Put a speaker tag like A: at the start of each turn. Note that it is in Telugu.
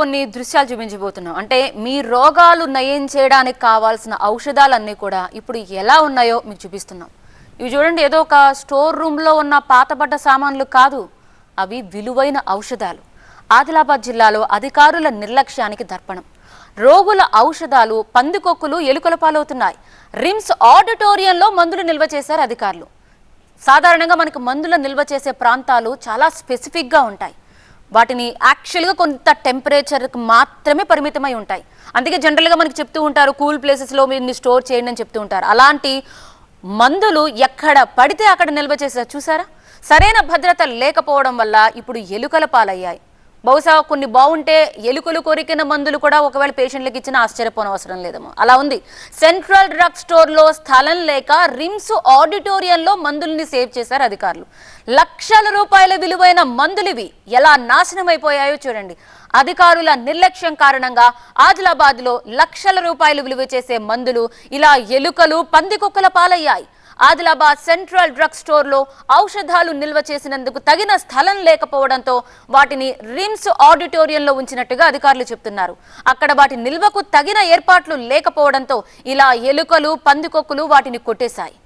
A: కొన్ని దృశ్యాలు చూపించబోతున్నాం. అంటే మీ రోగాలు నయం చేయడానికి కావాల్సిన ఔషధాలన్నీ కూడా ఇప్పుడు ఎలా ఉన్నాయో మీకు చూపిస్తున్నాం. ఇవి చూడండి ఏదో ఒక స్టోర్ రూమ్లో ఉన్న పాతబడ్డ సామాన్లు కాదు అవి విలువైన ఔషధాలు. ఆదిలాబాద్ జిల్లాలో అధికారుల నిర్లక్ష్యానికి దర్పణం. రోగుల ఔషధాలు పందికొక్కులు ఎలుకల పాలవుతున్నాయి. రిమ్స్ ఆడిటోరియంలో మందులు నిల్వ చేశారు అధికారులు. సాధారణంగా మనకు మందుల నిల్వ చేసే ప్రాంతాలు చాలా స్పెసిఫిక్గా ఉంటాయి. వాటిని యాక్చువల్గా కొంత టెంపరేచర్కి మాత్రమే పరిమితమై ఉంటాయి. అందుకే జనరల్గా మనకి చెప్తూ ఉంటారు కూల్ ప్లేసెస్లో మీరు స్టోర్ చేయండి అని చెప్తూ ఉంటారు. అలాంటి మందులు ఎక్కడ పడితే అక్కడ నిల్వ చేశారు చూసారా? సరైన భద్రత లేకపోవడం వల్ల ఇప్పుడు ఎలుకల పాలయ్యాయి. బహుశా కొన్ని బాగుంటే ఎలుకలు కొరికిన మందులు కూడా ఒకవేళ పేషెంట్లకు ఇచ్చిన ఆశ్చర్యపోనవసరం లేదేమో. అలా ఉంది. సెంట్రల్ డ్రగ్ స్టోర్లో స్థలం లేక రిమ్స్ ఆడిటోరియంలో మందుల్ని సేవ్ చేశారు అధికారులు. లక్షల రూపాయల విలువైన మందులివి ఎలా నాశనం అయిపోయాయో చూడండి. అధికారుల నిర్లక్ష్యం కారణంగా ఆదిలాబాద్లో లక్షల రూపాయలు విలువ చేసే మందులు ఇలా ఎలుకలు పందికొక్కల పాలయ్యాయి. ఆదిలాబాద్ సెంట్రల్ డ్రగ్ స్టోర్లో ఔషధాలు నిల్వ చేసినందుకు తగిన స్థలం లేకపోవడంతో వాటిని రిమ్స్ ఆడిటోరియంలో ఉంచినట్టుగా అధికారులు చెప్తున్నారు. అక్కడ వాటి నిల్వకు తగిన ఏర్పాట్లు లేకపోవడంతో ఇలా ఎలుకలు పందికొక్కులు వాటిని కొట్టేశాయి.